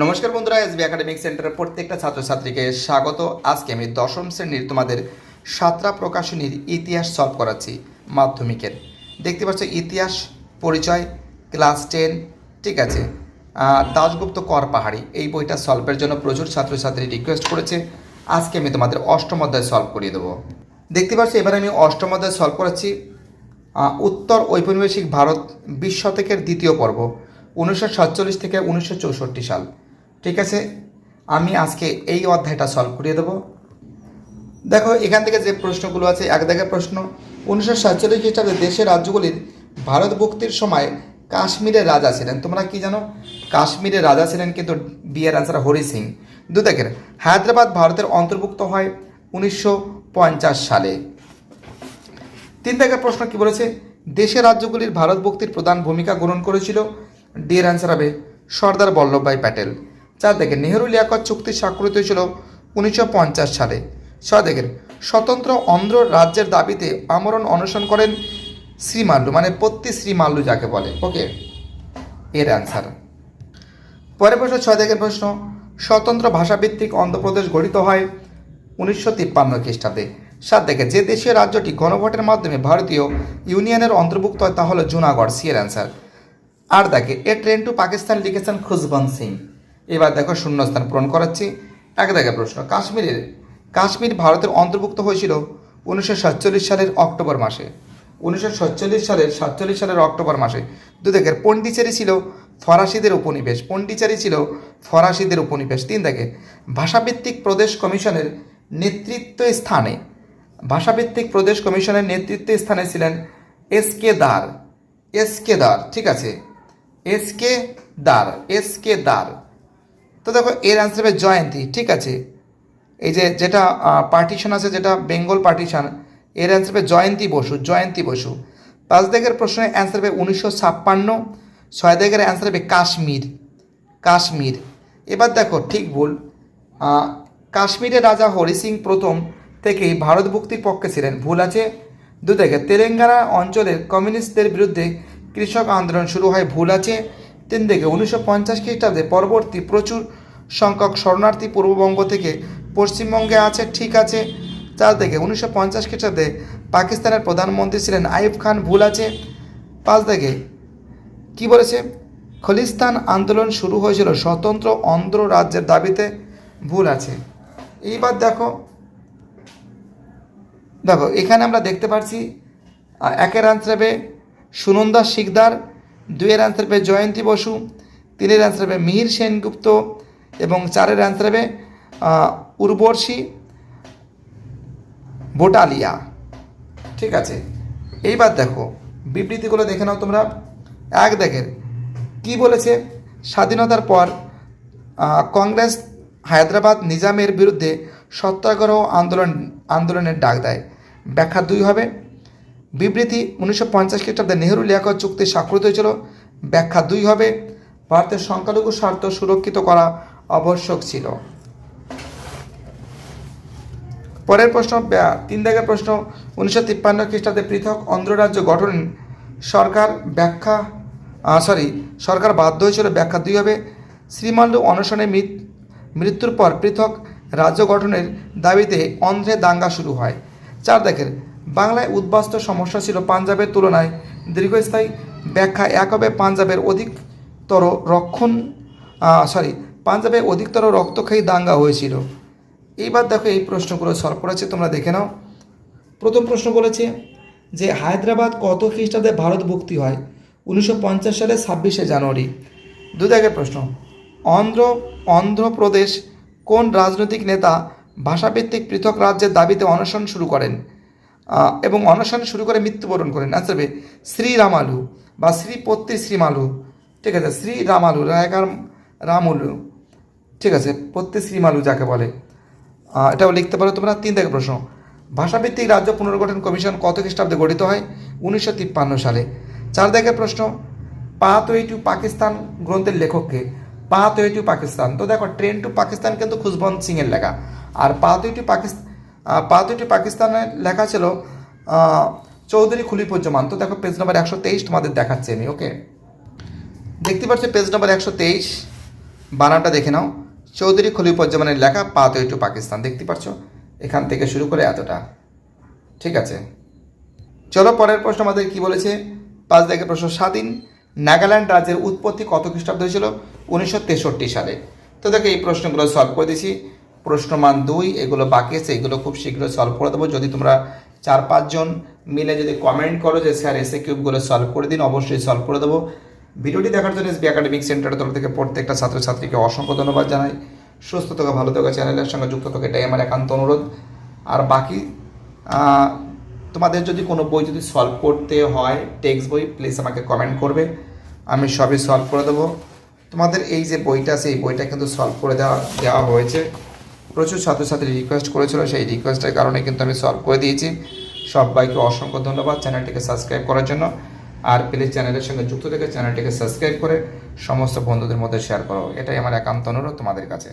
নমস্কার বন্ধুরা SB academic সেন্টারের প্রত্যেকটা ছাত্রছাত্রীকে স্বাগত। আজকে আমি দশম শ্রেণির তোমাদের সাতরা প্রকাশনীর ইতিহাস সলভ করাচ্ছি মাধ্যমিকের। দেখতে পাচ্ছ ইতিহাস পরিচয় ক্লাস টেন ঠিক আছে? দাশগুপ্ত কর পাহাড়ি, এই বইটা সলভের জন্য প্রচুর ছাত্রছাত্রী রিকোয়েস্ট করেছে। আজকে আমি তোমাদের অষ্টম অধ্যায় সলভ করিয়ে দেবো। দেখতে পাচ্ছ, এবার আমি অষ্টম অধ্যায় সলভ করাচ্ছি উত্তর ঔপনিবেশিক ভারত বিশ শতকের দ্বিতীয় পর্ব, উনিশশো সাতচল্লিশ থেকে উনিশশো চৌষট্টি সাল। ঠিক আছে? আমি আজকে এই অধ্যায়টা সলভ করিয়ে দেবো। দেখো, এখান থেকে যে প্রশ্নগুলো আছে, এক দাগের প্রশ্ন, উনিশশো সাতচল্লিশ খ্রিস্টাব্দে দেশের রাজ্যগুলির ভারত মুক্তির সময় কাশ্মীরের রাজা ছিলেন। তোমরা কি জানো? কাশ্মীরের রাজা ছিলেন কিন্তু বিয়ের আনসার হরি সিং। দু দেখের হায়দ্রাবাদ ভারতের অন্তর্ভুক্ত হয় উনিশশো পঞ্চাশ সালে। তিন দাগের প্রশ্ন কি বলেছে? দেশের রাজ্যগুলির ভারত ভক্তির প্রধান ভূমিকা গ্রহণ করেছিল ডিয়ার অ্যান্সার হবে সর্দার বল্লভভাই প্যাটেল। চার দেখে নেহেরু লিয়াকত চুক্তি স্বাক্ষরিত হয়েছিল উনিশশো পঞ্চাশ সালে। ছয় দেখেন স্বতন্ত্র অন্ধ্র রাজ্যের দাবিতে আমরণ অনশন করেন শ্রীমাল্লু মানে পত্তি শ্রীমাল্লু যাকে বলে। ওকে, এর অ্যান্সার পরের প্রশ্ন ছয় দেখের প্রশ্ন, স্বতন্ত্র ভাষাভিত্তিক অন্ধ্রপ্রদেশ গঠিত হয় উনিশশো তিপ্পান্ন খ্রিস্টাব্দে। সাত দেখে যে দেশীয় রাজ্যটি গণভোটের মাধ্যমে ভারতীয় ইউনিয়নের অন্তর্ভুক্ত হয় তা হলো জুনাগড় সিয়ের অ্যান্সার আর দেখে এ ট্রেন টু পাকিস্তান লিখেছেন খুশবন্ত সিং। এবার দেখো শূন্যস্থান পূরণ করাচ্ছি। এক দেখে প্রশ্ন, কাশ্মীরের, কাশ্মীর ভারতের অন্তর্ভুক্ত হয়েছিল উনিশশো সাতচল্লিশ সালের অক্টোবর মাসে। উনিশশো সাতচল্লিশ সালের সাতচল্লিশ সালের অক্টোবর মাসে দু দেখের পন্ডিচেরি ছিল ফরাসিদের উপনিবেশ। পন্ডিচেরি ছিল ফরাসিদের উপনিবেশ। তিন দেখে, ভাষাভিত্তিক প্রদেশ কমিশনের নেতৃত্ব স্থানে, ভাষাভিত্তিক প্রদেশ কমিশনের নেতৃত্ব স্থানে ছিলেন এস কে দার। এস কে দার, ঠিক আছে? এস কে দার, এস কে দার। তো দেখো, এর অ্যান্সার হবে জয়ন্তী, ঠিক আছে? এই যে যেটা পার্টিশন আছে, যেটা বেঙ্গল পার্টিশন এর অ্যান্সার হবে জয়ন্তী বসু জয়ন্তী বসু। পাঁচ দিকের প্রশ্নের অ্যান্সার হবে উনিশশো ছাপ্পান্ন ছয় দিকের অ্যান্সার হবে কাশ্মীর কাশ্মীর। এবার দেখো, ঠিক ভুল। কাশ্মীরের রাজা হরি সিং প্রথম থেকেই ভারত মুক্তির পক্ষে ছিলেন, ভুল আছে। দু থেকে তেলেঙ্গানা অঞ্চলের কমিউনিস্টদের বিরুদ্ধে কৃষক আন্দোলন শুরু হয়, ভুল আছে। তিন থেকে উনিশশো পঞ্চাশ খ্রিস্টাব্দে পরবর্তী প্রচুর সংখ্যক শরণার্থী পূর্ববঙ্গ থেকে পশ্চিমবঙ্গে আছে, ঠিক আছে। চার থেকে উনিশশো পঞ্চাশ খ্রিস্টাব্দে পাকিস্তানের প্রধানমন্ত্রী ছিলেন আইব খান, ভুল আছে। পাঁচ থেকে কি বলেছে? খলিস্তান আন্দোলন শুরু হয়েছিল স্বতন্ত্র অন্ধ্র রাজ্যের দাবিতে, ভুল আছে। এইবার দেখো দেখো, এখানে আমরা দেখতে পাচ্ছি একের আনসার হবে সুনন্দা শিকদার দুইয়ের আনসার হবে জয়ন্তী বসু, তিনের আনসার হবে মিহির সেনগুপ্ত এবং চারের আনসার হবে উর্বশী বোটালিয়া ঠিক আছে? এইবার দেখো, বিবৃতিগুলো দেখে নাও তোমরা। এক দেখের কি বলেছে? স্বাধীনতার পর কংগ্রেস হায়দ্রাবাদ নিজামের বিরুদ্ধে সত্যাগ্রহ আন্দোলন, আন্দোলনের ডাক দেয়। ব্যাখ্যা দুই হবে। বিবৃতি উনিশশো পঞ্চাশ খ্রিস্টাব্দে নেহরু লিয়াকত চুক্তি স্বাক্ষরিত হয়েছিল। ব্যাখ্যা দুই হবে, ভারতের সংখ্যালঘু স্বার্থ সুরক্ষিত করা আবশ্যক ছিল। পরের প্রশ্ন তিন দাগের প্রশ্ন, উনিশশো তিপ্পান্ন খ্রিস্টাব্দে পৃথক অন্ধ্ররাজ্য গঠন সরকার ব্যাখ্যা সরি সরকার বাধ্য হয়েছিল। ব্যাখ্যা দুই হবে শ্রীমাল্লু অনশনে মৃত- মৃত্যুর পর পৃথক রাজ্য গঠনের দাবিতে অন্ধ্রে দাঙ্গা শুরু হয়। চার দেখের বাংলায় উদ্বাস্ত সমস্যা ছিল পাঞ্জাবের তুলনায়। দীর্ঘস্থায়ী ব্যাখ্যা এক হবে পাঞ্জাবের অধিকতর রক্ষণ সরি পাঞ্জাবে অধিকতর রক্তক্ষয়ী দাঙ্গা হয়েছিল। এইবার দেখো এই প্রশ্নগুলো সলভ করেছে, তোমরা দেখে নাও। প্রথম প্রশ্ন বলেছে যে, হায়দ্রাবাদ কত খ্রিস্টাব্দে ভারত মুক্তি হয়? উনিশশো পঞ্চাশ সালে ছাব্বিশে জানুয়ারি। দু দাগের প্রশ্ন, অন্ধ্র, অন্ধ্রপ্রদেশ কোন রাজনৈতিক নেতা ভাষাভিত্তিক পৃথক রাজ্যের দাবিতে অনশন শুরু করেন? এবং অনশন শুরু করে মৃত্যুবরণ করেন আনসার হবে শ্রী রামালু বা শ্রীপত্তি শ্রীমালু, ঠিক আছে শ্রী রামালু রায়কার রামুলু, ঠিক আছে পত্তি শ্রীমালু যাকে বলে। এটাও লিখতে পারো তোমরা, তিন থেকে প্রশ্ন। ভাষাভিত্তিক রাজ্য পুনর্গঠন কমিশন কত খ্রিস্টাব্দে গঠিত হয়? উনিশশো তিপ্পান্ন সালে। চার দেখে প্রশ্ন পাথ ওয়ে টু পাকিস্তান গ্রন্থের লেখককে পাথ ওয়ে টু পাকিস্তান। তো দেখো, ট্রেন টু পাকিস্তান কিন্তু খুশবন্ত সিংয়ের লেখা। আর pathway to Pakistan pathway to পাকিস্তানের লেখা ছিল চৌধুরী খুলিপুজ্জমান তো দেখো পেজ নম্বর একশো তেইশ তোমাদের দেখাচ্ছি আমি ওকে দেখতে পাচ্ছ পেজ নম্বর একশো তেইশ বানানটা দেখে নাও। চৌধুরী খলিফুজ্জামানের লেখা পাত টু পাকিস্তান। দেখতে পাচ্ছ? এখান থেকে শুরু করে এতটা। ঠিক আছে? চলো পরের প্রশ্ন আমাদের কি বলেছে? পাঁচ দেখে প্রশ্ন স্বাধীন নাগাল্যান্ড রাজ্যের উৎপত্তি কত খ্রিস্টাব্দ হয়েছিল? উনিশশো তেষট্টি সালে। তো দেখো এই প্রশ্নগুলো সলভ করে দিয়েছি। প্রশ্নমান দুই, এগুলো বাকি আছে, এগুলো খুব শীঘ্রই সলভ করে দেবো। যদি তোমরা চার পাঁচজন মিলে যদি কমেন্ট করো যে, স্যার এসে কিউবগুলো সলভ করে দিন, অবশ্যই সলভ করে দেবো। ভিডিওটি দেখার জন্য এসবি একাডেমিক সেন্টারের তরফ থেকে প্রত্যেকটা ছাত্রছাত্রীকে অসংখ্য ধন্যবাদ জানাই। সুস্থ থাকা, ভালো থাকা, চ্যানেলের সঙ্গে যুক্ত থাকা, এটাই আমার একান্ত অনুরোধ। আর বাকি তোমাদের যদি কোনো বই যদি সলভ করতে হয় টেক্সট বই প্লিজ আমাকে কমেন্ট করবে। আমি সবই সলভ করে দেবো। তোমাদের এই যে বইটা আছে, এই বইটা কিন্তু সলভ করে দেওয়া দেওয়া হয়েছে। প্রচুর ছাত্রছাত্রী রিকোয়েস্ট করেছিল, সেই রিকোয়েস্টের কারণে কিন্তু আমি সলভ করে দিয়েছি। সবাইকে অসংখ্য ধন্যবাদ চ্যানেলটিকে সাবস্ক্রাইব করার জন্য। আর প্লিজ চ্যানেলের সঙ্গে যুক্ত থেকে চ্যানেলটিকে সাবস্ক্রাইব করে সমস্ত বন্ধুদের মধ্যে শেয়ার করো। এটাই আমার একান্ত অনুরোধ তোমাদের কাছে।